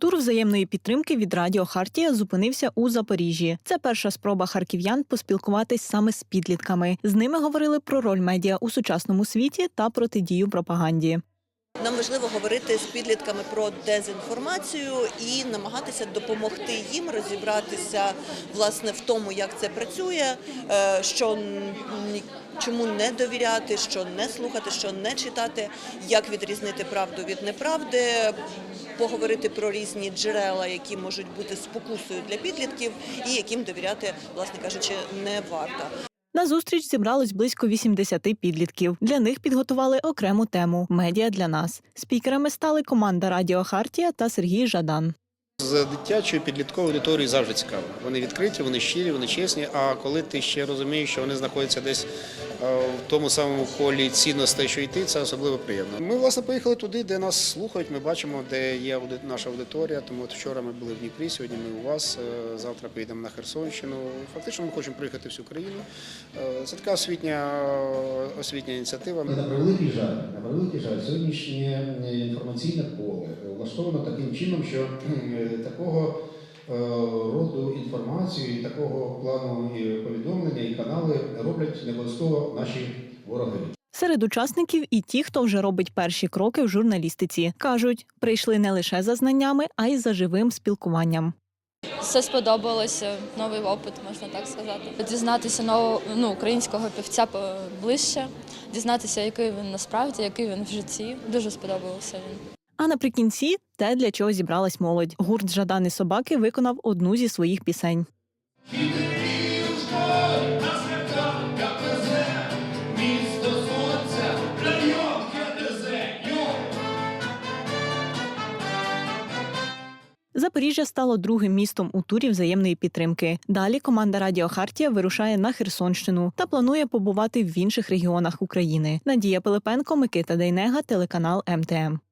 Тур взаємної підтримки від Радіо Хартія зупинився у Запоріжжі. Це перша спроба харків'ян поспілкуватись саме з підлітками. З ними говорили про роль медіа у сучасному світі та протидію пропаганді. Нам важливо говорити з підлітками про дезінформацію і намагатися допомогти їм розібратися власне в тому, як це працює, е, що чому не довіряти, що не слухати, що не читати, як відрізнити правду від неправди. Поговорити про різні джерела, які можуть бути спокусою для підлітків, і яким довіряти, власне кажучи, не варто. На зустріч зібралось близько 80 підлітків. Для них підготували окрему тему медіа для нас. Спікерами стали команда Радіо Хартія та Сергій Жадан. З дитячої підліткової аудиторії завжди цікаво. Вони відкриті, вони щирі, вони чесні. А коли ти ще розумієш, що вони знаходяться десь в тому самому колі цінностей, що йти, це особливо приємно. Ми власне поїхали туди, де нас слухають. Ми бачимо, де є наша аудиторія. Тому от вчора ми були в Дніпрі, сьогодні ми у вас. е, Завтра поїдемо на Херсонщину. Фактично, ми хочемо проїхати всю країну. Е, Це така освітня освітня ініціатива. На превеликий жаль, на превеликий жаль, сьогоднішнє е, інформаційне поле влаштовано таким чином, що такого роду інформацію і такого плану і повідомлення і канали роблять не обов'язково наші вороги. Серед учасників і ті, хто вже робить перші кроки в журналістиці, кажуть, прийшли не лише за знаннями, а й за живим спілкуванням. Все сподобалося, новий опит, можна так сказати. Дізнатися нового ну, українського півця ближче, дізнатися, який він насправді, який він в житті. Дуже сподобався він. А наприкінці те, для чого зібралась молодь. Гурт Жадани собаки виконав одну зі своїх пісень. Запоріжжя стало другим містом у турі взаємної підтримки. Далі команда Радіо Хартія вирушає на Херсонщину та планує побувати в інших регіонах України. Надія Пилипенко, Микита Дейнега, телеканал МТМ.